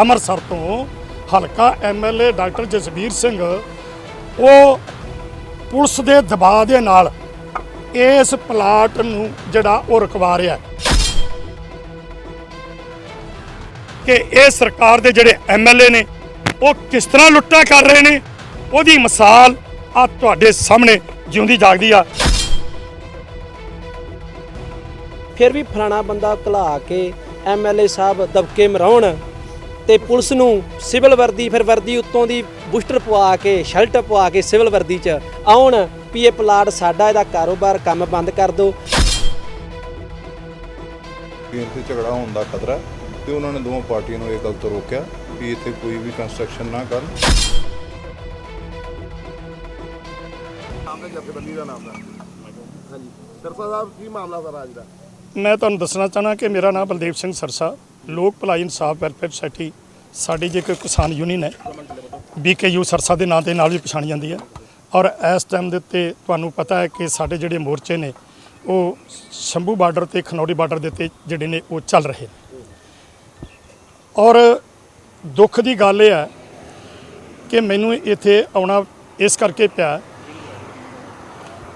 ਅੰਮ੍ਰਿਤਸਰ ਤੋਂ ਹਲਕਾ MLA doctor Jasvir Singh, ਉਹ ਪੁਲਿਸ ਦੇ ਦਬਾਅ ਦੇ ਨਾਲ ਇਸ ਪਲਾਟ ਨੂੰ ਜਿਹੜਾ ਉਹ ਰੁਕਵਾ ਰਿਹਾ ਕਿ ਇਹ ਸਰਕਾਰ ਦੇ ਜਿਹੜੇ ਐਮਐਲਏ ਨੇ, ਉਹ ਕਿਸ ਤਰ੍ਹਾਂ ਲੁੱਟਾਂ ਕਰ ਰਹੇ ਨੇ, ਉਹਦੀ ਮਿਸਾਲ ਆ ਤੁਹਾਡੇ ਸਾਹਮਣੇ ਜਿਉਂਦੀ ਜਾਗਦੀ ਆ। ਫਿਰ ਵੀ ਫਲਾਣਾ ਬੰਦਾ ਘਲਾ ਕੇ ਐਮਐਲਏ ਸਾਹਿਬ ਦਬਕੇ ਮਰਾਉਣ ਤੇ ਪੁਲਿਸ ਨੂੰ ਸਿਵਲ ਵਰਦੀ ਫਿਰ ਵਰਦੀ ਉੱਤੋਂ ਦੀ ਬੂਸਟਰ ਪਵਾ ਕੇ ਸ਼ਰਟ ਪਵਾ ਕੇ ਸਿਵਲ ਵਰਦੀ 'ਚ ਆਉਣ ਵੀ ਇਹ ਪਲਾਟ ਸਾਡਾ ਇਹਦਾ ਕਾਰੋਬਾਰ ਕੰਮ ਬੰਦ ਕਰ ਦਿਓ। ਵੀ ਇੱਥੇ ਝਗੜਾ ਹੋਣ ਦਾ ਖਤਰਾ ਤੇ ਉਹਨਾਂ ਨੇ ਦੋਵਾਂ ਪਾਰਟੀਆਂ ਨੂੰ ਇਹ ਗੱਲ ਤੋਂ ਰੋਕਿਆ ਕਿ ਇੱਥੇ ਕੋਈ ਵੀ ਕੰਸਟਰਕਸ਼ਨ ਨਾ ਕਰਨ। ਨਾਮ ਦਾ ਜਥੇਬੰਦੀ ਦਾ ਨਾਮ ਦਾ? ਹਾਂਜੀ। ਸਰਸਾ ਸਾਹਿਬ ਕੀ ਮਾਮਲਾ ਸਰ ਅੱਜ ਦਾ? ਮੈਂ ਤੁਹਾਨੂੰ ਦੱਸਣਾ ਚਾਹਨਾ ਕਿ ਮੇਰਾ ਨਾਮ ਬਲਦੇਵ ਸਿੰਘ ਸਰਸਾ। ਲੋਕ ਭਲਾਈ ਇਨਸਾਫ, ਵੈਲਫੇਅਰ ਸੁਸਾਇਟੀ ਸਾਡੀ ਜੇ ਕੋਈ ਕਿਸਾਨ ਯੂਨੀਅਨ ਹੈ, ਬੀਕੇਯੂ ਸਰਸਾ ਦੇ ਨਾਂ ਦੇ ਨਾਲ ਵੀ ਪਛਾਣੀ ਜਾਂਦੀ ਹੈ। ਔਰ ਇਸ ਟਾਈਮ ਦੇ ਉੱਤੇ ਤੁਹਾਨੂੰ ਪਤਾ ਹੈ ਕਿ ਸਾਡੇ ਜਿਹੜੇ ਮੋਰਚੇ ਨੇ, ਉਹ ਸ਼ੰਭੂ ਬਾਰਡਰ ਤੇ ਖਨੌਰੀ ਬਾਰਡਰ ਦੇ ਉੱਤੇ ਜਿਹੜੇ ਨੇ, ਉਹ ਚੱਲ ਰਹੇ ਨੇ। ਔਰ ਦੁੱਖ ਦੀ ਗੱਲ ਇਹ ਹੈ ਕਿ ਮੈਨੂੰ ਇੱਥੇ ਆਉਣਾ ਇਸ ਕਰਕੇ ਪਿਆ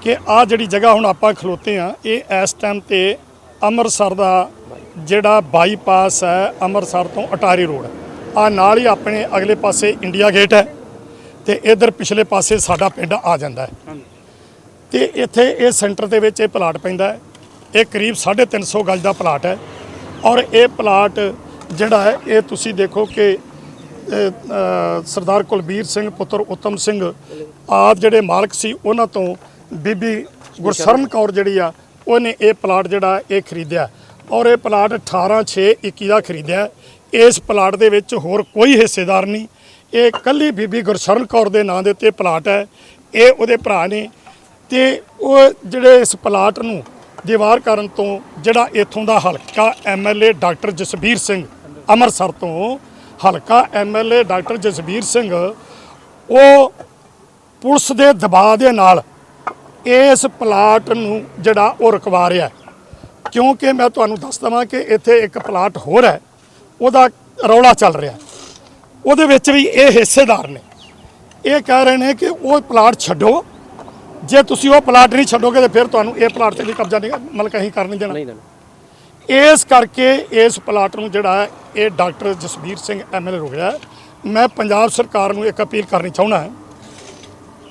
ਕਿ ਆ ਜਿਹੜੀ ਜਗ੍ਹਾ ਹੁਣ ਆਪਾਂ ਖਲੋਤੇ ਆ ਇਹ ਇਸ ਟਾਈਮ ਤੇ ਅੰਮ੍ਰਿਤਸਰ ਦਾ ਜਿਹੜਾ ਬਾਈਪਾਸ ਹੈ ਅੰਮ੍ਰਿਤਸਰ ਤੋਂ ਅਟਾਰੀ ਰੋਡ। ਆ ਨਾਲ ਹੀ ਆਪਣੇ ਅਗਲੇ ਪਾਸੇ ਇੰਡੀਆ ਗੇਟ ਹੈ ਤੇ ਇਧਰ ਪਿਛਲੇ ਪਾਸੇ ਸਾਡਾ ਪਿੰਡ ਆ ਜਾਂਦਾ ਹੈ। ਤੇ ਇੱਥੇ ਇਹ ਸੈਂਟਰ ਦੇ ਵਿੱਚ ਇਹ ਪਲਾਟ ਪੈਂਦਾ ਹੈ। ਇਹ ਕਰੀਬ 350 ਗਜ ਦਾ ਪਲਾਟ ਹੈ ਔਰ ਇਹ ਪਲਾਟ ਜਿਹੜਾ ਹੈ, ਇਹ ਤੁਸੀਂ ਦੇਖੋ ਕਿ ਸਰਦਾਰ ਕੁਲਬੀਰ ਸਿੰਘ, ਪੁੱਤਰ ਉਤਮ ਸਿੰਘ ਆਪ ਜਿਹੜੇ ਮਾਲਕ ਸੀ, ਉਹਨਾਂ ਤੋਂ ਬੀਬੀ ਗੁਰਸ਼ਰਨ ਕੌਰ ਜਿਹੜੀ ਆ, ਉਹਨੇ ਇਹ ਪਲਾਟ ਜਿਹੜਾ ਇਹ ਖਰੀਦਿਆ। ਔਰ ਇਹ ਪਲਾਟ 18 6 21 ਦਾ ਖਰੀਦਿਆ ਇਸ ਪਲਾਟ ਦੇ ਵਿੱਚ ਹੋਰ ਕੋਈ ਹਿੱਸੇਦਾਰ ਨਹੀਂ। ਇਹ ਕੱਲੀ ਬੀਬੀ ਗੁਰਸ਼ਰਨ ਕੌਰ ਦੇ ਨਾਂ ਦੇ ਉੱਤੇ ਪਲਾਟ ਹੈ। ਇਹ ਉਹਦੇ ਭਰਾ ਨੇ ਤੇ ਉਹ ਜਿਹੜੇ ਇਸ ਪਲਾਟ ਨੂੰ ਦੀਵਾਰ ਕਰਨ ਤੋਂ ਜਿਹੜਾ ਇੱਥੋਂ ਦਾ ਹਲਕਾ ਐਮਐਲਏ ਡਾਕਟਰ ਜਸਬੀਰ ਸਿੰਘ ਅੰਮ੍ਰਿਤਸਰ ਤੋਂ ਹਲਕਾ ਐਮਐਲਏ ਡਾਕਟਰ ਜਸਬੀਰ ਸਿੰਘ, ਉਹ ਪੁਲਿਸ ਦੇ ਦਬਾਅ ਦੇ ਨਾਲ ਇਸ ਪਲਾਟ ਨੂੰ ਜਿਹੜਾ ਉਹ ਰਕਵਾ ਰਿਹਾ ਹੈ। ਕਿਉਂਕਿ ਮੈਂ ਤੁਹਾਨੂੰ ਦੱਸ ਦਵਾਂ ਕਿ ਇੱਥੇ ਇੱਕ ਪਲਾਟ ਹੋਰ ਹੈ ਉਹਦਾ ਰੌਲਾ ਚੱਲ ਰਿਹਾ। ਉਹਦੇ ਵਿੱਚ ਵੀ ਇਹ ਹਿੱਸੇਦਾਰ ਨੇ ਇਹ ਕਹਿ ਰਹੇ ਨੇ ਕਿ ਉਹ ਪਲਾਟ ਛੱਡੋ ਜੇ ਤੁਸੀਂ ਉਹ ਪਲਾਟ ਨਹੀਂ ਛੱਡੋਗੇ ਤੇ ਫਿਰ ਤੁਹਾਨੂੰ ਇਹ ਪਲਾਟ ਤੇ ਵੀ ਕਬਜ਼ਾ ਨਹੀਂ ਮਤਲਬ ਅਸੀਂ ਕਰ ਨਹੀਂ ਦੇਣਾ ਇਸ ਕਰਕੇ ਇਸ ਪਲਾਟ ਨੂੰ ਜਿਹੜਾ ਇਹ ਡਾਕਟਰ ਜਸਬੀਰ ਸਿੰਘ ਐਮਐਲਏ ਰੁਕ ਰਿਹਾ ਹੈ। ਮੈਂ ਪੰਜਾਬ ਸਰਕਾਰ ਨੂੰ ਇੱਕ ਅਪੀਲ ਕਰਨੀ ਚਾਹੁੰਦਾ ਹਾਂ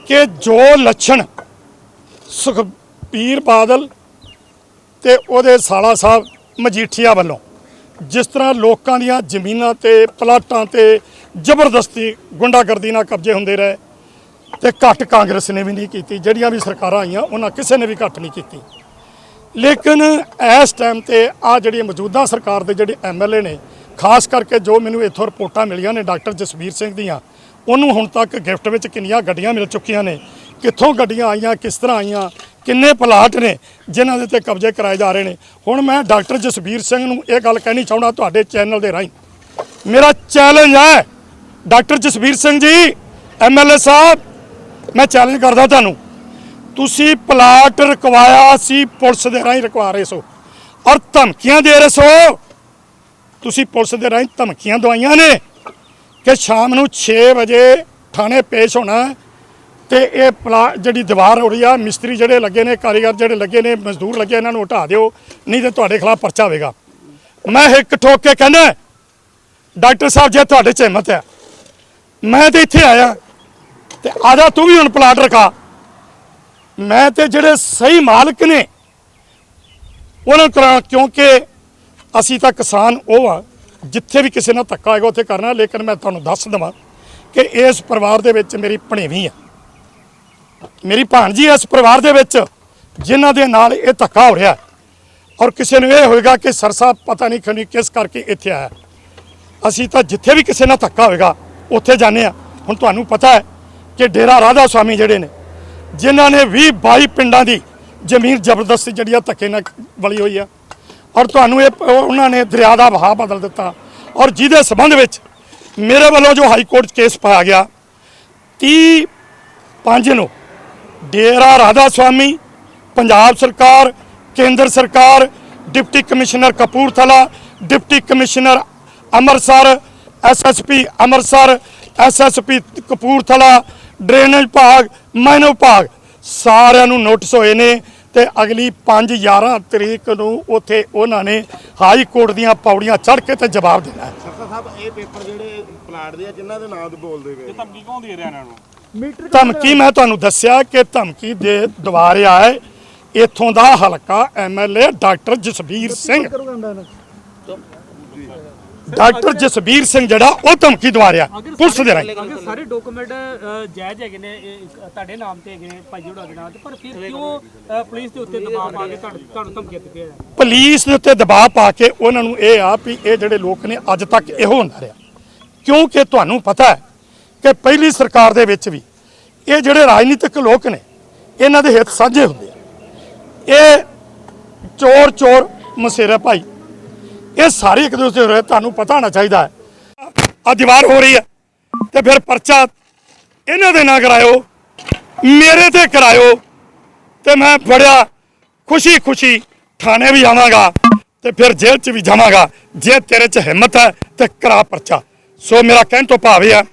ਕਿ ਜੋ ਲੱਛਣ ਸੁਖਬੀਰ ਬਾਦਲ ਤੇ ਉਹਦੇ ਸਾਲਾ ਸਾਹਿਬ ਮਜੀਠੀਆ ਵੱਲੋਂ ਜਿਸ ਤਰ੍ਹਾਂ ਲੋਕਾਂ ਦੀਆਂ ਜ਼ਮੀਨਾਂ ਤੇ, ਪਲਾਟਾਂ ਤੇ ਜ਼ਬਰਦਸਤੀ ਗੁੰਡਾਗਰਦੀ ਨਾਲ ਕਬਜ਼ੇ ਹੁੰਦੇ ਰਹੇ ਤੇ ਘੱਟ ਕਾਂਗਰਸ ਨੇ ਵੀ ਨਹੀਂ ਕੀਤੀ, ਜਿਹੜੀਆਂ ਵੀ ਸਰਕਾਰਾਂ ਆਈਆਂ, ਉਹਨਾਂ ਕਿਸੇ ਨੇ ਵੀ ਘੱਟ ਨਹੀਂ ਕੀਤੀ। ਲੇਕਿਨ ਇਸ ਟਾਈਮ ਤੇ ਆ ਜਿਹੜੀ ਮੌਜੂਦਾ ਸਰਕਾਰ ਦੇ ਜਿਹੜੇ ਐਮਐਲਏ ਨੇ, ਖਾਸ ਕਰਕੇ ਜੋ ਮੈਨੂੰ ਇੱਥੋਂ ਰਿਪੋਰਟਾਂ ਮਿਲੀਆਂ ਨੇ ਡਾਕਟਰ ਜਸਵੀਰ ਸਿੰਘ ਦੀਆਂ, ਉਹਨੂੰ ਹੁਣ ਤੱਕ ਗਿਫਟ ਵਿੱਚ ਕਿੰਨੀਆਂ ਗੱਡੀਆਂ ਮਿਲ ਚੁੱਕੀਆਂ ਨੇ, ਕਿੱਥੋਂ ਗੱਡੀਆਂ ਆਈਆਂ, ਕਿਸ ਤਰ੍ਹਾਂ ਆਈਆਂ ਕਿੰਨੇ ਪਲਾਟ ਨੇ ਜਿਨ੍ਹਾਂ ਦੇ ਤੇ ਕਬਜ਼ੇ ਕਰਾਏ ਜਾ ਰਹੇ ਨੇ। ਹੁਣ ਮੈਂ ਡਾਕਟਰ ਜਸਬੀਰ ਸਿੰਘ ਨੂੰ ਇਹ ਗੱਲ ਕਹਿਣੀ ਚਾਹੁੰਦਾ ਤੁਹਾਡੇ ਚੈਨਲ ਦੇ ਰਾਹੀਂ। ਮੇਰਾ ਚੈਲੰਜ ਹੈ, ਡਾਕਟਰ ਜਸਬੀਰ ਸਿੰਘ ਜੀ ਐਮਐਲਏ ਸਾਹਿਬ, ਮੈਂ ਚੈਲੰਜ ਕਰਦਾ ਤੁਹਾਨੂੰ। ਤੁਸੀਂ ਪਲਾਟ ਰਕਵਾਇਆ ਸੀ, ਪੁਲਿਸ ਦੇ ਰਾਹੀਂ ਰਕਵਾ ਰਹੇ ਸੋ। ਔਰ ਧਮਕੀਆਂ ਦੇ ਰਹੇ ਸੋ। ਤੁਸੀਂ ਪੁਲਿਸ ਦੇ ਰਾਹੀਂ ਧਮਕੀਆਂ ਦਵਾਈਆਂ ਨੇ ਕਿ ਸ਼ਾਮ ਨੂੰ 6 ਵਜੇ ਥਾਣੇ ਪੇਸ਼ ਹੋਣਾ ਤੇ ਇਹ ਪਲਾ ਜਿਹੜੀ ਦੀਵਾਰ ਹੋ ਰਹੀ ਆ, ਮਿਸਤਰੀ ਜਿਹੜੇ ਲੱਗੇ ਨੇ, ਕਾਰੀਗਰ ਜਿਹੜੇ ਲੱਗੇ ਨੇ, ਮਜ਼ਦੂਰ ਲੱਗੇ ਇਹਨਾਂ ਨੂੰ ਹਟਾ ਦਿਓ, ਨਹੀਂ ਤੇ ਤੁਹਾਡੇ ਖਿਲਾਫ ਪਰਚਾ ਹੋਵੇਗਾ। ਮੈਂ ਇੱਕ ਠੋਕ ਕੇ ਕਹਿੰਦਾ, ਡਾਕਟਰ ਸਾਹਿਬ ਜੇ ਤੁਹਾਡੇ ਚ ਹਿੰਮਤ ਹੈ। ਮੈਂ ਤੇ ਇੱਥੇ ਆਇਆ, ਤੇ ਆਦਾ ਤੂੰ ਵੀ ਹੁਣ ਪਲਾਟ ਰਖਾ। ਮੈਂ ਤੇ ਜਿਹੜੇ ਸਹੀ ਮਾਲਕ ਨੇ, ਉਹਨਾਂ ਕਰਾ ਕਿਉਂਕਿ ਅਸੀਂ ਤਾਂ ਕਿਸਾਨ ਉਹ ਆ, ਜਿੱਥੇ ਵੀ ਕਿਸੇ ਨਾਲ ਧੱਕਾ ਹੋਏਗਾ, ਉੱਥੇ ਕਰਨਾ, ਲੇਕਿਨ ਮੈਂ ਤੁਹਾਨੂੰ ਦੱਸ ਦਵਾਂ ਕਿ ਇਸ ਪਰਿਵਾਰ ਦੇ ਵਿੱਚ ਮੇਰੀ ਭਣੇਵੀਂ ਆ। ਮੇਰੀ ਭਾਣਜੀ ਇਸ ਪਰਿਵਾਰ ਦੇ ਵਿੱਚ ਜਿਨ੍ਹਾਂ ਦੇ ਨਾਲ ਇਹ ਧੱਕਾ ਹੋ ਰਿਹਾ ਔਰ ਕਿਸੇ ਨੂੰ ਇਹ ਹੋਏਗਾ ਕਿ ਸਰਸਾ ਪਤਾ ਨਹੀਂ ਖਣੀ ਕਿਸ ਕਰਕੇ ਇੱਥੇ ਆਇਆ ਅਸੀਂ ਤਾਂ ਜਿੱਥੇ ਵੀ ਕਿਸੇ ਨਾਲ ਧੱਕਾ ਹੋਏਗਾ, ਉੱਥੇ ਜਾਂਦੇ ਆ ਹੁਣ ਤੁਹਾਨੂੰ ਪਤਾ ਹੈ ਕਿ ਡੇਰਾ ਰਾਧਾ ਸੁਆਮੀ ਜਿਹੜੇ ਨੇ, ਜਿਨ੍ਹਾਂ ਨੇ 20 22 ਪਿੰਡਾਂ ਦੀ ਜ਼ਮੀਨ ਜ਼ਬਰਦਸਤੀ ਜਿਹੜੀ ਆ ਧੱਕੇ ਨਾਲ ਵਲੀ ਹੋਈ ਆ। ਔਰ ਤੁਹਾਨੂੰ ਇਹ ਉਹਨਾਂ ਨੇ ਦਰਿਆ ਦਾ ਵਹਾਅ ਬਦਲ ਦਿੱਤਾ। ਔਰ ਜਿਹਦੇ ਸਬੰਧ ਵਿੱਚ ਮੇਰੇ ਵੱਲੋਂ ਜੋ ਹਾਈ ਕੋਰਟ 'ਚ ਕੇਸ ਪਾਇਆ ਗਿਆ 30 ਪੰਜ ਨੂੰ ਡੇਰਾ ਰਾਧਾ ਸੁਆਮੀ ਪੰਜਾਬ ਸਰਕਾਰ ਕੇਂਦਰ ਸਰਕਾਰ deputy commissioner Kapurthala deputy commissioner Amritsar SSP Amritsar SSP Kapurthala drainage ਵਿਭਾਗ ਮਾਈਨਰ ਵਿਭਾਗ ਸਾਰਿਆਂ ਨੂੰ ਨੋਟਿਸ ਹੋਏ ਨੇ ਤੇ ਅਗਲੀ 5 11 ਤਰੀਕ ਨੂੰ ਉੱਥੇ ਉਹਨਾਂ ਨੇ ਹਾਈ ਕੋਰਟ ਦੀਆਂ ਪੌੜੀਆਂ ਚੜ੍ਹ ਕੇ ਤੇ ਜਵਾਬ ਦੇਣਾ ਹੈ। ਸਰਸਾ ਸਾਹਿਬ ਇਹ ਪੇਪਰ ਜਿਹੜੇ ਪਲਾਟ ਦੇ ਆ ਜਿਨ੍ਹਾਂ ਦੇ ਨਾਮ ਤੇ ਬੋਲਦੇ ਵੇ ਧਮਕੀ ਮੈਂ ਤੁਹਾਨੂੰ ਦੱਸਿਆ ਕਿ ਧਮਕੀ ਦੇ ਦੁਆਰਿਆ ਹੈ ਇੱਥੋਂ ਦਾ ਹਲਕਾ MLA doctor Jasbir Singh. Doctor Jasbir Singh ਜਿਹੜਾ ਉਹ ਧਮਕੀ ਦੁਆਰਿਆ ਪੁਲਿਸ ਦੇ ਰਾਹੀਂ। ਸਾਰੇ ਡਾਕੂਮੈਂਟ ਜਾਇਜ਼ ਹੈਗੇ ਨੇ। ਤੁਹਾਡੇ ਨਾਮ ਤੇ ਹੈਗੇ ਨੇ ਭਾਈ ਜੋੜਾ ਦੇ ਨਾਮ ਤੇ। ਪਰ ਫਿਰ ਕਿਉਂ ਪੁਲਿਸ ਦੇ ਉੱਤੇ ਦਬਾਅ ਪਾ ਕੇ ਤੁਹਾਨੂੰ ਧਮਕੀਆਂ ਦਿੱਤੀਆਂ ਜਾ ਪੁਲਿਸ ਦੇ ਉੱਤੇ ਦਬਾਅ ਪਾ ਕੇ ਉਹਨਾਂ ਨੂੰ ਇਹ ਆ ਵੀ ਇਹ ਜਿਹੜੇ ਲੋਕ ਨੇ ਅੱਜ ਤੱਕ ਇਹੋ ਹੁੰਦਾ ਰਿਹਾ। ਕਿਉਂਕਿ ਤੁਹਾਨੂੰ ਪਤਾ ਹੈ ਕਿ ਪਹਿਲੀ ਸਰਕਾਰ ਦੇ ਵਿੱਚ ਵੀ ਇਹ ਜਿਹੜੇ ਰਾਜਨੀਤਿਕ ਲੋਕ ਨੇ, ਇਹਨਾਂ ਦੇ ਹਿੱਤ ਸਾਂਝੇ ਹੁੰਦੇ ਆ। ਇਹ ਚੋਰ ਚੋਰ ਮਸੇਰਾ ਭਾਈ, ਇਹ ਸਾਰੇ ਇੱਕ ਦੂਸਰੇ ਦੇ ਤੁਹਾਨੂੰ ਪਤਾ ਹੋਣਾ ਚਾਹੀਦਾ ਹੈ। ਆ ਦੀਵਾਰ ਹੋ ਰਹੀ ਹੈ ਤੇ ਫਿਰ ਪਰਚਾ ਇਹਨਾਂ ਦੇ ਨਾਂ ਕਰਾਇਓ, ਮੇਰੇ ਤੇ ਕਰਾਇਓ ਤੇ ਮੈਂ ਬੜਿਆ ਖੁਸ਼ੀ ਖੁਸ਼ੀ ਥਾਣੇ ਵੀ ਆਵਾਂਗਾ ਤੇ ਫਿਰ ਜੇਲ੍ਹ 'ਚ ਵੀ ਜਾਵਾਂਗਾ। ਜੇ ਤੇਰੇ 'ਚ ਹਿੰਮਤ ਹੈ ਤੇ ਕਰਾ ਪਰਚਾ। ਸੋ ਮੇਰਾ ਕਹਿਣ ਤੋਂ ਭਾਵ ਇਹ ਆ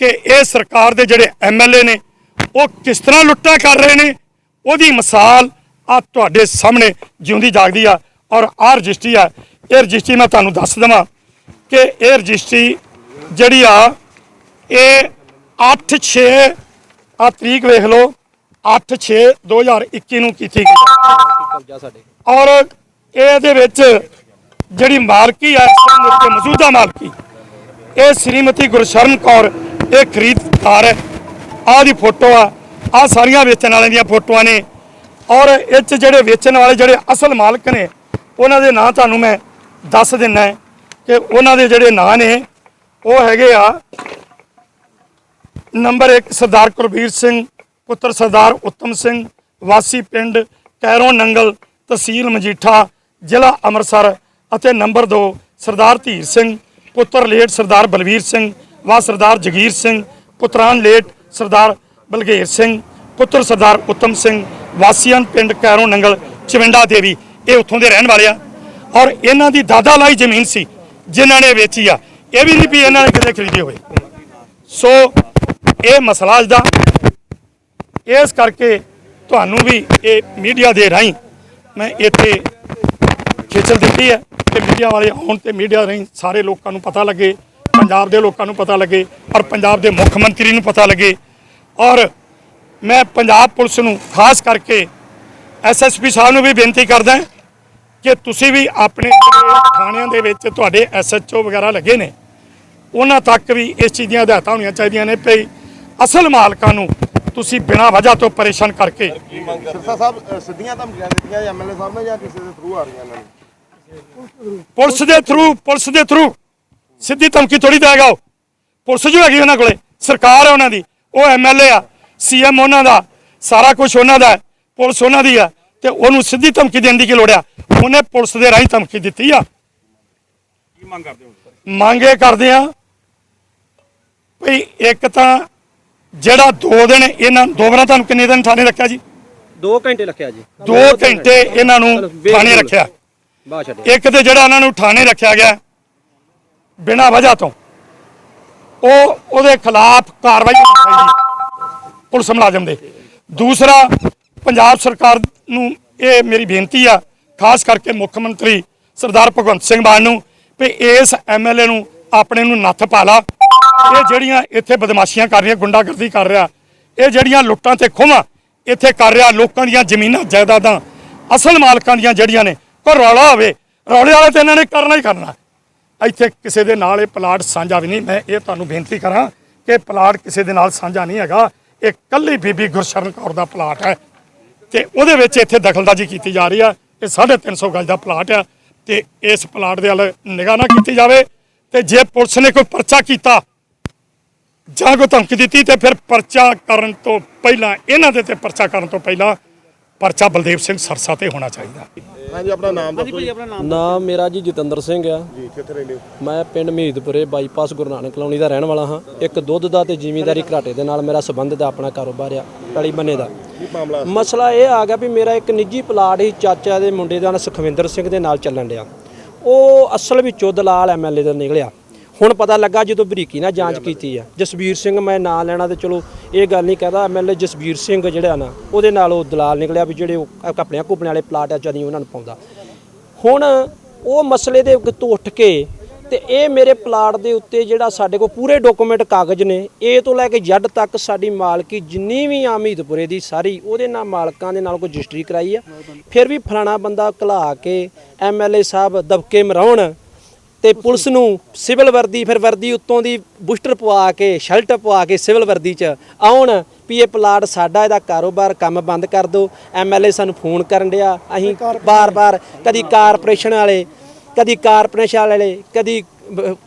ਕਿ ਇਹ ਸਰਕਾਰ ਦੇ ਜਿਹੜੇ ਐਮਐਲਏ ਨੇ, ਉਹ ਕਿਸ ਤਰ੍ਹਾਂ ਲੁੱਟਾਂ ਕਰ ਰਹੇ ਨੇ, ਉਹਦੀ ਮਿਸਾਲ ਆ ਤੁਹਾਡੇ ਸਾਹਮਣੇ ਜਿਉਂਦੀ ਜਾਗਦੀ ਆ। ਔਰ ਆਹ ਰਜਿਸਟਰੀ ਆ, ਇਹ ਰਜਿਸਟਰੀ ਮੈਂ ਤੁਹਾਨੂੰ ਦੱਸ ਦਵਾਂ ਕਿ ਇਹ ਰਜਿਸਟਰੀ ਜਿਹੜੀ ਆ, ਇਹ 8 6 ਆ ਤਰੀਕ ਵੇਖ ਲਓ 8 6 2021 ਨੂੰ ਕੀਤੀ ਗਈ ਔਰ ਇਹਦੇ ਵਿੱਚ ਜਿਹੜੀ ਮਾਲਕੀ ਹੈ ਇਸ ਮੌਜੂਦਾ ਮਾਲਕੀ, ਇਹ ਸ਼੍ਰੀਮਤੀ ਗੁਰਸ਼ਰਨ ਕੌਰ ਇਹ ਖਰੀਦਦਾਰ ਹੈ ਆਹ ਦੀ ਫੋਟੋ ਆ ਆ ਸਾਰੀਆਂ ਵੇਚਣ ਵਾਲਿਆਂ ਦੀਆਂ ਫੋਟੋਆਂ ਨੇ। ਔਰ ਇਹ 'ਚ ਜਿਹੜੇ ਵੇਚਣ ਵਾਲੇ ਜਿਹੜੇ ਅਸਲ ਮਾਲਕ ਨੇ, ਉਹਨਾਂ ਦੇ ਨਾਂ ਤੁਹਾਨੂੰ ਮੈਂ ਦੱਸ ਦਿੰਨਾ ਕਿ ਉਹਨਾਂ ਦੇ ਜਿਹੜੇ ਨਾਂ ਨੇ, ਉਹ ਹੈਗੇ ਆ ਨੰਬਰ 1 ਸਰਦਾਰ ਕੁਲਬੀਰ ਸਿੰਘ, ਪੁੱਤਰ ਸਰਦਾਰ ਉੱਤਮ ਸਿੰਘ, ਵਾਸੀ ਪਿੰਡ ਕੈਰੋਂ ਨੰਗਲ, ਤਹਿਸੀਲ ਮਜੀਠਾ, ਜ਼ਿਲ੍ਹਾ ਅੰਮ੍ਰਿਤਸਰ ਅਤੇ ਨੰਬਰ 2 ਸਰਦਾਰ ਧੀਰ ਸਿੰਘ, ਪੁੱਤਰ ਲੇਟ ਸਰਦਾਰ ਬਲਵੀਰ ਸਿੰਘ ਵਾ ਸਰਦਾਰ ਜਗੀਰ ਸਿੰਘ, ਪੁੱਤਰਾਨ ਲੇਟ ਸਰਦਾਰ ਬਲਗੇਰ ਸਿੰਘ, ਪੁੱਤਰ ਸਰਦਾਰ ਉੱਤਮ ਸਿੰਘ, ਵਾਸੀਆਂ ਪਿੰਡ ਕੈਰੋਂ ਨੰਗਲ, ਚਵਿੰਡਾ ਦੇਵੀ, ਇਹ ਉੱਥੋਂ ਦੇ ਰਹਿਣ ਵਾਲੇ ਆ। ਔਰ ਇਹਨਾਂ ਦੀ ਦਾਦਾ ਲਾਈ ਜ਼ਮੀਨ ਸੀ, ਜਿਨ੍ਹਾਂ ਨੇ ਵੇਚੀ ਆ। ਇਹ ਵੀ ਨਹੀਂ ਵੀ ਇਹਨਾਂ ਨੇ ਕਿਤੇ ਖਰੀਦੀ ਹੋਵੇ। ਸੋ, ਇਹ ਮਸਲਾ ਅੱਜ ਦਾ। ਇਸ ਕਰਕੇ ਤੁਹਾਨੂੰ ਵੀ ਇਹ ਮੀਡੀਆ ਦੇ ਰਾਹੀਂ ਮੈਂ ਇੱਥੇ ਖੇਚਲ ਦਿੱਤੀ ਹੈ ਕਿ ਮੀਡੀਆ ਵਾਲੇ ਆਉਣ ਤੇ ਮੀਡੀਆ ਰਾਹੀਂ ਸਾਰੇ ਲੋਕਾਂ ਨੂੰ ਪਤਾ ਲੱਗੇ। ਪੰਜਾਬ ਦੇ ਲੋਕਾਂ ਨੂੰ ਪਤਾ ਲੱਗੇ ਔਰ ਪੰਜਾਬ ਦੇ ਮੁੱਖ ਮੰਤਰੀ ਨੂੰ ਪਤਾ ਲੱਗੇ। ਔਰ ਮੈਂ ਪੰਜਾਬ ਪੁਲਿਸ ਨੂੰ ਖਾਸ ਕਰਕੇ ਐਸਐਸਪੀ ਸਾਹਿਬ ਨੂੰ ਵੀ ਬੇਨਤੀ ਕਰਦਾ ਕਿ ਤੁਸੀਂ ਵੀ ਆਪਣੇ ਥਾਣਿਆਂ ਦੇ ਵਿੱਚ ਤੁਹਾਡੇ ਐਸਐਚਓ ਵਗੈਰਾ ਲੱਗੇ ਨੇ ਉਹਨਾਂ ਤੱਕ ਵੀ ਇਸ ਚੀਜ਼ ਦੀਆਂ ਹਦਾਇਤਾਂ ਹੋਣੀਆਂ ਚਾਹੀਦੀਆਂ ਨੇ ਭਈ ਅਸਲ ਮਾਲਕਾਂ ਨੂੰ ਤੁਸੀਂ ਬਿਨਾਂ ਵਜ੍ਹਾ ਤੋਂ ਪਰੇਸ਼ਾਨ ਕਰਕੇ ਸਰਸਾ ਸਾਹਿਬ ਸਿੱਧੀਆਂ ਧਮਕੀਆਂ ਦਿੱਤੀਆਂ ਐਮਐਲਏ ਸਾਹਿਬ ਨੇ ਜਾਂ ਕਿਸੇ ਦੇ ਥਰੂ ਆ ਰਹੀਆਂ ਨੂੰ? ਪੁਲਿਸ ਦੇ ਥਰੂ ਪੁਲਿਸ ਦੇ ਥਰੂ ਸਿੱਧੀ ਧਮਕੀ ਥੋੜੀ ਦੇਗਾ ਉਹ ਪੁਲਿਸ ਜੋ ਹੈਗੀ ਉਹਨਾਂ ਕੋਲੇ ਸਰਕਾਰ ਹੈ ਉਹਨਾਂ ਦੀ ਉਹ ਐਮਐਲਏ ਆ ਸੀਐਮ ਉਹਨਾਂ ਦਾ ਸਾਰਾ ਕੁਝ ਉਹਨਾਂ ਦਾ ਹੈ, ਪੁਲਿਸ ਉਹਨਾਂ ਦੀ ਆ ਤੇ ਉਹਨੂੰ ਸਿੱਧੀ ਧਮਕੀ ਦੇਣ ਦੀ ਕੀ ਲੋੜ ਆ? ਉਹਨੇ ਪੁਲਿਸ ਦੇ ਰਾਹੀਂ ਧਮਕੀ ਦਿੱਤੀ ਆ। ਕੀ ਮੰਗ ਕਰਦੇ ਹੋ? ਮੰਗੇ ਕਰਦੇ ਆ ਭਈ ਇੱਕ ਤਾਂ ਜਿਹੜਾ 2 ਦਿਨ ਇਹਨਾਂ ਦੋ ਵਾਰਾਂ ਤੁਹਾਨੂੰ ਕਿੰਨੇ ਦਿਨ ਥਾਣੇ ਰੱਖਿਆ ਜੀ? 2 ਘੰਟੇ ਰੱਖਿਆ ਜੀ। 2 ਘੰਟੇ ਇਹਨਾਂ ਨੂੰ ਥਾਣੇ ਰੱਖਿਆ। ਛੱਡਿਆ। ਇੱਕ ਤੇ ਜਿਹੜਾ ਉਹਨਾਂ ਨੂੰ ਥਾਣੇ ਰੱਖਿਆ ਗਿਆ ਬਿਨਾਂ ਵਜ੍ਹਾ ਤੋਂ। ਉਹ, ਉਹਦੇ ਖਿਲਾਫ ਕਾਰਵਾਈ ਹੋਣੀ ਚਾਹੀਦੀ ਪੁਲਿਸ ਮੁਲਾਜ਼ਮ ਦੇ। ਦੂਸਰਾ, ਪੰਜਾਬ ਸਰਕਾਰ ਨੂੰ ਇਹ ਮੇਰੀ ਬੇਨਤੀ ਆ, ਖਾਸ ਕਰਕੇ ਮੁੱਖ ਮੰਤਰੀ ਸਰਦਾਰ ਭਗਵੰਤ ਸਿੰਘ ਮਾਨ ਨੂੰ, ਵੀ ਇਸ ਐਮਐਲਏ ਨੂੰ ਆਪਣੇ ਨੂੰ ਨੱਥ ਪਾ ਲਾ। ਇਹ ਜਿਹੜੀਆਂ ਇੱਥੇ ਬਦਮਾਸ਼ੀਆਂ ਕਰ ਰਹੀਆਂ, ਗੁੰਡਾਗਰਦੀ ਕਰ ਰਿਹਾ, ਇਹ ਜਿਹੜੀਆਂ ਲੁੱਟਾਂ ਤੇ ਖੋਹਾਂ ਇੱਥੇ ਕਰ ਰਿਹਾ, ਲੋਕਾਂ ਦੀਆਂ ਜ਼ਮੀਨਾਂ, ਜਾਇਦਾਦਾਂ, ਅਸਲ ਮਾਲਕਾਂ ਦੀਆਂ ਜਿਹੜੀਆਂ ਨੇ, ਕੋਈ ਰੌਲਾ ਹੋਵੇ, ਰੌਲੇ ਵਾਲੇ ਤੇ ਇਹਨਾਂ ਨੇ ਕਰਨਾ ਹੀ ਕਰਨਾ। ਇੱਥੇ ਕਿਸੇ ਦੇ ਨਾਲ ਇਹ ਪਲਾਟ ਸਾਂਝਾ ਵੀ ਨਹੀਂ। ਮੈਂ ਇਹ ਤੁਹਾਨੂੰ ਬੇਨਤੀ ਕਰਾਂ ਕਿ ਪਲਾਟ ਕਿਸੇ ਦੇ ਨਾਲ ਸਾਂਝਾ ਨਹੀਂ ਹੈਗਾ। ਇਹ ਕੱਲੀ ਬੀਬੀ ਗੁਰਸ਼ਰਨ ਕੌਰ ਦਾ ਪਲਾਟ ਹੈ ਤੇ ਉਹਦੇ ਵਿੱਚ ਇੱਥੇ ਦਖਲਦਾਜ਼ੀ ਕੀਤੀ ਜਾ ਰਹੀ ਆ। ਇਹ 350 ਗਜ ਦਾ ਪਲਾਟ ਆ ਤੇ ਇਸ ਪਲਾਟ ਦੇ ਵੱਲ ਨਿਗਾਹ ਨਾ ਕੀਤੀ ਜਾਵੇ ਤੇ ਜੇ ਪੁਲਿਸ ਨੇ ਕੋਈ ਪਰਚਾ ਕੀਤਾ ਜਾਂ ਕੋਈ ਧਮਕੀ ਦਿੱਤੀ ਤੇ ਫਿਰ ਪਰਚਾ ਕਰਨ ਤੋਂ ਪਹਿਲਾਂ, ਇਹਨਾਂ ਦੇ ਤੇ ਪਰਚਾ ਕਰਨ ਤੋਂ ਪਹਿਲਾਂ ਪਰਚਾ ਬਲਦੇਵ ਸਿੰਘ ਸਰਸਾ ਤੇ ਹੋਣਾ ਚਾਹੀਦਾ। ਹਾਂਜੀ ਆਪਣਾ ਨਾਮ ਦੱਸੋ ਜੀ। ਨਾਮ ਮੇਰਾ ਜੀ ਜਤਿੰਦਰ ਸਿੰਘ ਆ। ਜੀ ਕਿੱਥੇ ਰਹਿੰਦੇ ਹੋ? ਮੈਂ ਪਿੰਡ ਮਹੀਦਪੁਰੇ ਬਾਈਪਾਸ ਗੁਰੂ ਨਾਨਕ ਕਲੋਨੀ ਦਾ ਰਹਿਣ ਵਾਲਾ ਹਾਂ। ਇੱਕ ਦੁੱਧ ਦਾ ਤੇ ਜ਼ਿਮੀਂਦਾਰੀ ਘਰਾਟੇ ਦੇ ਨਾਲ ਮੇਰਾ ਸੰਬੰਧ ਦਾ ਆਪਣਾ ਕਾਰੋਬਾਰ ਆ ਪੈਲੀ ਬੰਨੇ ਦਾ। ਕੀ ਮਾਮਲਾ? ਮਸਲਾ ਇਹ ਆ ਗਿਆ ਵੀ ਮੇਰਾ ਇੱਕ ਨਿੱਜੀ ਪਲਾਟ ਹੀ ਚਾਚਾ ਦੇ ਮੁੰਡੇ ਦਾ ਨਾਂ ਸੁਖਵਿੰਦਰ ਸਿੰਘ ਦੇ ਨਾਲ ਚੱਲਣ ਡਿਆ। ਉਹ ਅਸਲ ਵਿੱਚੋਂ ਦਲਾਲ ਐਮਐਲਏ ਦਾ ਨਿਕਲਿਆ। ਹੁਣ ਪਤਾ ਲੱਗਾ ਜਦੋਂ ਬਰੀਕੀ ਨਾਲ ਜਾਂਚ ਕੀਤੀ ਆ। ਜਸਵੀਰ ਸਿੰਘ ਮੈਂ ਨਾਂ ਲੈਣਾ ਤੇ ਚਲੋ ਇਹ ਗੱਲ ਨਹੀਂ ਕਹਦਾ। ਐਮਐਲਏ ਜਸਵੀਰ ਸਿੰਘ ਜਿਹੜਾ ਨਾ ਉਹਦੇ ਨਾਲ ਉਹ ਦਲਾਲ ਨਿਕਲਿਆ ਵੀ ਜਿਹੜੇ ਉਹ ਆਪਣੇ ਕੁਪਨੇ ਵਾਲੇ ਪਲਾਟ ਆ ਜਦੀ ਉਹਨਾਂ ਨੂੰ ਪਾਉਂਦਾ। ਹੁਣ ਉਹ ਮਸਲੇ ਦੇ ਤੋਂ ਉੱਠ ਕੇ ਤੇ ਇਹ ਮੇਰੇ ਪਲਾਟ ਦੇ ਉੱਤੇ ਜਿਹੜਾ ਸਾਡੇ ਕੋਲ ਪੂਰੇ ਡਾਕੂਮੈਂਟ ਕਾਗਜ਼ ਨੇ ਏ ਤੋਂ ਲੈ ਕੇ ਜੱਡ ਤੱਕ ਸਾਡੀ ਮਾਲਕੀ ਜਿੰਨੀ ਵੀ ਆ ਮਹੀਦਪੁਰੇ ਦੀ ਸਾਰੀ ਉਹਦੇ ਨਾਲ ਮਾਲਕਾਂ ਦੇ ਨਾਲ ਕੋਈ ਰਜਿਸਟਰੀ ਕਰਾਈ ਆ। ਫਿਰ ਵੀ ਫਲਾਣਾ ਬੰਦਾ ਘਲਾ ਕੇ ਐਮਐਲਏ ਸਾਹਿਬ ਦਬਕੇ ਮਰਾਉਣ ਤੇ ਪੁਲਿਸ ਨੂੰ ਸਿਵਲ ਵਰਦੀ ਫਿਰ ਵਰਦੀ ਉੱਤੋਂ ਦੀ ਬੂਸਟਰ ਪਵਾ ਕੇ ਸ਼ਰਟ ਪਵਾ ਕੇ ਸਿਵਲ ਵਰਦੀ 'ਚ ਆਉਣ ਵੀ ਇਹ ਪਲਾਟ ਸਾਡਾ ਇਹਦਾ ਕਾਰੋਬਾਰ ਕੰਮ ਬੰਦ ਕਰ ਦਿਓ। ਐਮਐਲਏ ਸਾਨੂੰ ਫੋਨ ਕਰਨ ਡਿਆ। ਅਸੀਂ ਬਾਰ-ਬਾਰ ਕਦੀ ਕਾਰਪੋਰੇਸ਼ਨ ਵਾਲੇ ਕਦੀ ਕਾਰਪੋਰੇਸ਼ਨ ਵਾਲੇ ਕਦੀ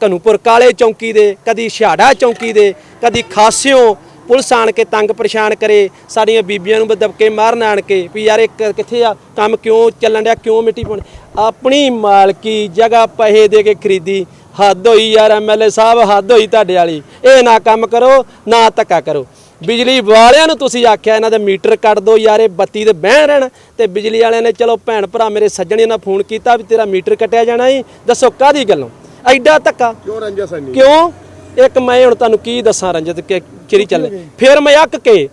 ਘਨੂਪੁਰ ਕਾਲੇ ਚੌਂਕੀ ਦੇ ਕਦੀ ਛਾੜਾ ਚੌਂਕੀ ਦੇ ਕਦੀ ਖਾਸਿਓ ਪੁਲਿਸ ਆਣ ਕੇ ਤੰਗ ਪਰੇਸ਼ਾਨ ਕਰੇ ਸਾਡੀਆਂ ਬੀਬੀਆਂ ਨੂੰ ਦਬਕੇ ਮਾਰਨ ਆਣ ਕੇ ਵੀ ਯਾਰ ਇਹ ਕ- ਕਿੱਥੇ ਆ ਕੰਮ ਕਿਉਂ ਚੱਲਣ ਡਿਆ ਕਿਉਂ ਮਿੱਟੀ ਪਾਉਣੀ ਆਪਣੀ ਮਾਲਕੀ ਜਗ੍ਹਾ ਪੈਸੇ ਦੇ ਕੇ ਖਰੀਦੀ ਹੱਦ ਹੋਈ ਯਾਰ ਐਮਐਲਏ ਸਾਹਿਬ ਹੱਦ ਹੋਈ ਤੁਹਾਡੇ ਵਾਲੀ। ਇਹ ਨਾ ਕੰਮ ਕਰੋ ਨਾ ਧੱਕਾ ਕਰੋ। ਬਿਜਲੀ ਵਾਲਿਆਂ ਨੂੰ ਤੁਸੀਂ ਆਖਿਆ ਇਹਨਾਂ ਦੇ ਮੀਟਰ ਕੱਟ ਦਿਓ ਯਾਰ ਇਹ ਬੱਤੀ ਤੇ ਬਹਿ ਰਹਿਣ। ਤੇ ਬਿਜਲੀ ਵਾਲਿਆਂ ਨੇ ਚਲੋ ਭੈਣ ਭਰਾ ਮੇਰੇ ਸੱਜਣੇ ਨਾਲ ਫੋਨ ਕੀਤਾ ਵੀ ਤੇਰਾ ਮੀਟਰ ਕੱਟਿਆ ਜਾਣਾ ਜੀ ਦੱਸੋ ਕਾਦੀ ਗੱਲੋਂ? ਐਡਾ ਧੱਕਾ। ਕਿਉਂ ਰੰਜਸ ਹੈ ਨਹੀਂ ਕਿਉਂ? ਇੱਕ ਮੈਂ ਹੁਣ ਤੁਹਾਨੂੰ ਕੀ ਦੱਸਾਂ ਰੰਜਤ ਕਿ ਚਿਰੀ ਚੱਲੇ। ਫਿਰ ਮੈਂ ਅੱਕ ਕੇ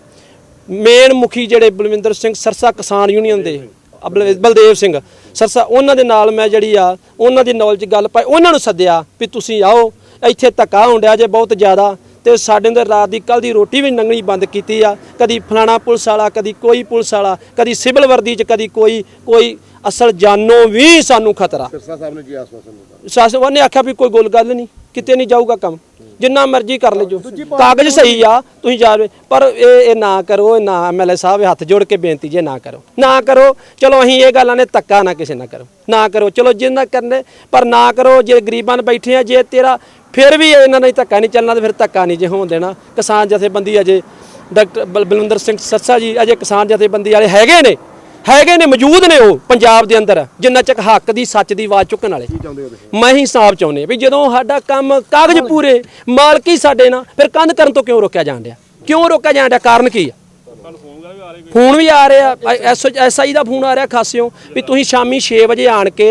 ਮੇਨ ਮੁਖੀ ਜਿਹੜੇ ਬਲਵਿੰਦਰ ਸਿੰਘ ਸਰਸਾ ਕਿਸਾਨ ਯੂਨੀਅਨ ਦੇ ਬਲਦੇਵ ਸਿੰਘ। ਸਰਸਾ ਉਹਨਾਂ ਦੇ ਨਾਲ ਮੈਂ ਜਿਹੜੀ ਆ ਉਹਨਾਂ ਦੀ ਨੌਲੇਜ ਗੱਲ ਪਾਈ ਉਹਨਾਂ ਨੂੰ ਸੱਦਿਆ ਵੀ ਤੁਸੀਂ ਆਓ ਇੱਥੇ ਧੱਕਾ ਹੁੰਦਿਆ ਜੇ ਬਹੁਤ ਜ਼ਿਆਦਾ ਤੇ ਸਾਡੇ ਦੇ ਰਾਤ ਦੀ ਕੱਲ ਦੀ ਰੋਟੀ ਵੀ ਨੰਗਣੀ ਬੰਦ ਕੀਤੀ ਆ। ਕਦੀ ਫਲਾਣਾ ਪੁਲਿਸ ਵਾਲਾ ਕਦੀ ਕੋਈ ਪੁਲਿਸ ਵਾਲਾ ਕਦੀ ਸਿਵਲ ਵਰਦੀ ਚ ਕਦੀ ਕੋਈ ਕੋਈ ਅਸਲ ਜਾਨੋਂ ਵੀ ਸਾਨੂੰ ਖਤਰਾ। ਸਿਰਸਾ ਸਾਹਿਬ ਨੇ ਕੀ ਆਸਵਾਸਨ ਦਿੱਤਾ। ਸਾਸਵਾਨ ਨੇ ਆਖਿਆ ਵੀ ਕੋਈ ਗੋਲ ਗੱਲ ਨਹੀਂ ਕਿਤੇ ਨਹੀਂ ਜਾਊਗਾ ਕੰਮ। ਜਿੰਨਾ ਮਰਜ਼ੀ ਕਰ ਲਿਓ ਕਾਗਜ਼ ਸਹੀ ਆ ਤੁਸੀਂ ਜਾਵੇ ਪਰ ਇਹ ਇਹ ਨਾ ਕਰੋ ਇਹ ਨਾ ਐਮਐਲਏ ਸਾਹਿਬ ਹੱਥ ਜੋੜ ਕੇ ਬੇਨਤੀ ਜੇ ਨਾ ਕਰੋ। ਨਾ ਕਰੋ ਚਲੋ ਅਸੀਂ ਇਹ ਗੱਲਾਂ ਨੇ ਧੱਕਾ ਨਾ ਕਿਸੇ ਨਾਲ ਕਰੋ। ਨਾ ਕਰੋ ਚਲੋ ਜਿੰਨਾ ਕਰਨੇ ਪਰ ਨਾ ਕਰੋ ਜੇ ਗਰੀਬਾਂ ਨੂੰ ਬੈਠੇ ਆ ਜੇ ਤੇਰਾ ਫਿਰ ਵੀ ਇਹਨਾਂ ਨਾਲ ਧੱਕਾ ਨਹੀਂ ਚੱਲਣਾ ਤੇ ਫਿਰ ਧੱਕਾ ਨਹੀਂ ਜੇ ਹੋਣ ਦੇਣਾ। ਕਿਸਾਨ ਜਥੇਬੰਦੀ ਅਜੇ ਡਾਕਟਰ ਬਲ- ਬਲਵਿੰਦਰ ਸਿੰਘ ਸੱਸਾ ਜੀ ਅਜੇ ਕਿਸਾਨ ਜਥੇਬੰਦੀ ਵਾਲੇ ਹੈਗੇ ਨੇ। ਹੈਗੇ ਨੇ ਮੌਜੂਦ ਨੇ ਉਹ ਪੰਜਾਬ ਦੇ ਅੰਦਰ ਜਿੰਨਾ ਚੱਕ ਹੱਕ ਦੀ ਸੱਚ ਦੀ ਆਵਾਜ਼ ਚੁੱਕਣ ਵਾਲੇ। ਮੈਂ ਹੀ ਸਾਫ਼ ਚਾਹੁੰਦੇ ਵੀ ਜਦੋਂ ਸਾਡਾ ਕੰਮ ਕਾਗਜ਼ ਪੂਰੇ ਮਾਲਕੀ ਸਾਡੇ ਨਾਲ ਫਿਰ ਕੰਧ ਕਰਨ ਤੋਂ ਕਿਉਂ ਰੋਕਿਆ ਜਾਣ ਡਿਆ? ਕਿਉਂ ਰੋਕਿਆ ਜਾਣ ਡਿਆ? ਕਾਰਨ ਕੀ ਆ? ਫੋਨ ਵੀ ਆ ਰਿਹਾ ਐਸਆਈ ਦਾ ਫੋਨ ਆ ਰਿਹਾ ਖਾਸਿਓ ਵੀ ਤੁਸੀਂ ਸ਼ਾਮੀ 6 ਵਜੇ ਆਣ ਕੇ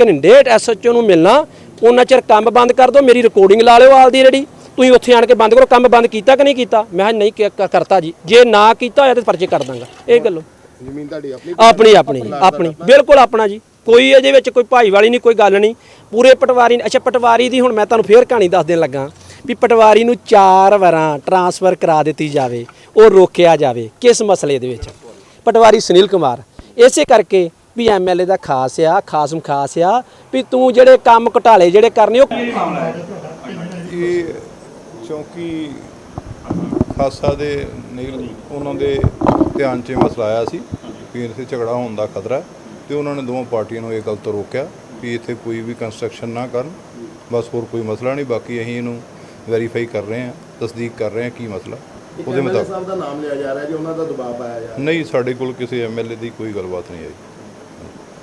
ਘਨਿੰਡੇ ਐਸਐਚਓ ਨੂੰ ਮਿਲਣਾ ਉਹਨਾਂ ਚਿਰ ਕੰਮ ਬੰਦ ਕਰ ਦਿਓ ਮੇਰੀ ਰਿਕਾਰਡਿੰਗ ਲਾ ਲਿਓ ਆਲ ਦੀ ਰੈਡੀ ਤੁਸੀਂ ਉੱਥੇ ਆਣ ਕੇ ਬੰਦ ਕਰੋ ਕੰਮ ਬੰਦ ਕੀਤਾ ਕਿ ਨਹੀਂ ਕੀਤਾ? ਮੈਂ ਨਹੀਂ ਕਰਤਾ ਜੀ। ਜੇ ਨਾ ਕੀਤਾ ਹੋਇਆ ਤਾਂ ਪਰਚੇ ਕਰ ਦਾਂਗਾ। ਇਹ ਗੱਲੋਂ। ਜ਼ਮੀਨ ਤੁਹਾਡੀ ਆਪਣੀ ਆਪਣੀ ਆਪਣੀ ਜੀ, ਆਪਣੀ ਬਿਲਕੁਲ ਆਪਣਾ ਜੀ। ਕੋਈ ਇਹਦੇ ਵਿੱਚ ਕੋਈ ਭਾਈਵਾਲੀ ਨਹੀਂ ਕੋਈ ਗੱਲ ਨਹੀਂ। ਪੂਰੇ ਪਟਵਾਰੀ ਅੱਛਾ ਪਟਵਾਰੀ ਦੀ ਹੁਣ ਮੈਂ ਤੁਹਾਨੂੰ ਫੇਰ ਕਹਾਣੀ ਦੱਸ ਦੇਣ ਲੱਗਾ ਵੀ ਪਟਵਾਰੀ ਨੂੰ ਚਾਰ ਵਾਰਾਂ ਟਰਾਂਸਫਰ ਕਰਾ ਦਿੱਤੀ ਜਾਵੇ ਉਹ ਰੋਕਿਆ ਜਾਵੇ ਕਿਸ ਮਸਲੇ ਦੇ ਵਿੱਚ? ਪਟਵਾਰੀ ਸੁਨੀਲ ਕੁਮਾਰ ਇਸੇ ਕਰਕੇ ਵੀ ਐਮਐਲਏ ਦਾ ਖਾਸ ਆ ਖਾਸਮ ਖਾਸ ਆ ਵੀ ਤੂੰ ਜਿਹੜੇ ਕੰਮ ਘਟਾਲੇ ਜਿਹੜੇ ਕਰਨੇ ਉਹ ਇਹ ਚੌਂਕੀ ਖਾਸਾ ਦੇ ਨੀਲ ਉਹਨਾਂ ਦੇ ਧਿਆਨ 'ਚ ਇਹ ਮਸਲਾ ਆਇਆ ਸੀ ਵੀ ਇੱਥੇ ਝਗੜਾ ਹੋਣ ਦਾ ਖਤਰਾ ਹੈ ਤੇ ਉਹਨਾਂ ਨੇ ਦੋਵਾਂ ਪਾਰਟੀਆਂ ਨੂੰ ਇਹ ਗੱਲ ਤੋਂ ਰੋਕਿਆ ਵੀ ਇੱਥੇ ਕੋਈ ਵੀ ਕੰਸਟਰਕਸ਼ਨ ਨਾ ਕਰਨ। ਬਸ ਹੋਰ ਕੋਈ ਮਸਲਾ ਨਹੀਂ ਬਾਕੀ ਅਸੀਂ ਇਹਨੂੰ ਵੈਰੀਫਾਈ ਕਰ ਰਹੇ ਹਾਂ ਤਸਦੀਕ ਕਰ ਰਹੇ ਹਾਂ ਕੀ ਮਸਲਾ। ਉਹਦੇ ਮੁਤਾਬਕ ਸਾਹਿਬ ਦਾ ਨਾਮ ਲਿਆ ਜਾ ਰਿਹਾ ਜੀ ਉਹਨਾਂ ਦਾ ਦਬਾਅ ਪਾਇਆ ਜਾ ਨਹੀਂ ਸਾਡੇ ਕੋਲ ਕਿਸੇ ਐਮਐਲਏ ਦੀ ਕੋਈ ਗੱਲਬਾਤ ਨਹੀਂ ਆਈ।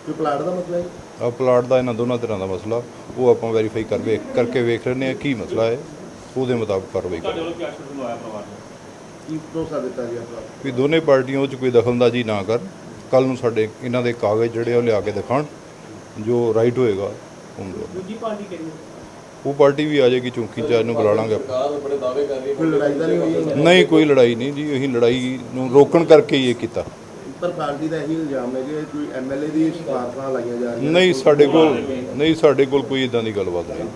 ਕੋਈ ਪਲਾਟ ਦਾ ਮਸਲਾ ਹੈ? ਆ ਪਲਾਟ ਦਾ ਇਹਨਾਂ ਦੋਨਾਂ ਤਰ੍ਹਾਂ ਦਾ ਮਸਲਾ ਉਹ ਆਪਾਂ ਵੈਰੀਫਾਈ ਕਰ ਵੇਖ ਕਰਕੇ ਵੇਖ ਰਹੇ ਹਾਂ ਕੀ ਮਸਲਾ ਹੈ। ਉਹਦੇ ਮੁਤਾਬਕ ਕਾਰਵਾਈ ਕਰਾਂਗੇ। ਕੀ ਭਰੋਸਾ ਦਿੱਤਾ ਜੀ ਆਪਣਾ ਵੀ ਦੋਨੇ ਪਾਰਟੀਆਂ ਉਹ 'ਚ ਕੋਈ ਦਖਲਅੰਦਾਜ਼ੀ ਨਾ ਕਰਨ ਕੱਲ ਨੂੰ ਸਾਡੇ ਇਹਨਾਂ ਦੇ ਕਾਗਜ਼ ਜਿਹੜੇ ਆ ਉਹ ਲਿਆ ਕੇ ਦਿਖਾਣ ਜੋ ਰਾਈਟ ਹੋਏਗਾ ਉਹਨੂੰ ਦੂਜੀ ਪਾਰਟੀ ਕਿਹੜੀ ਉਹ ਪਾਰਟੀ ਵੀ ਆ ਜਾਏਗੀ ਚੌਂਕੀ ਚ ਇਹਨੂੰ ਬੁਲਾ ਲਾਂਗੇ ਆਪਾਂ। ਕੋਈ ਲੜਾਈ ਤਾਂ ਨਹੀਂ ਹੋਈ? ਨਹੀਂ ਕੋਈ ਲੜਾਈ ਨਹੀਂ ਜੀ ਅਸੀਂ ਲੜਾਈ ਨੂੰ ਰੋਕਣ ਕਰਕੇ ਹੀ ਇਹ ਕੀਤਾ। ਪਰ ਪਾਰਟੀ ਦਾ ਇਹੀ ਇਲਜ਼ਾਮ ਹੈ ਕਿ ਕੋਈ ਐਮਐਲਏ ਦੀ ਸਿਫਾਰਸ਼ਾਂ ਲਾਈਆਂ ਜਾ ਰਹੀਆਂ ਨਹੀਂ ਸਾਡੇ ਕੋਲ ਨਹੀਂ ਸਾਡੇ ਕੋਲ ਕੋਈ ਇਦਾਂ ਦੀ ਗੱਲਬਾਤ ਨਹੀਂ।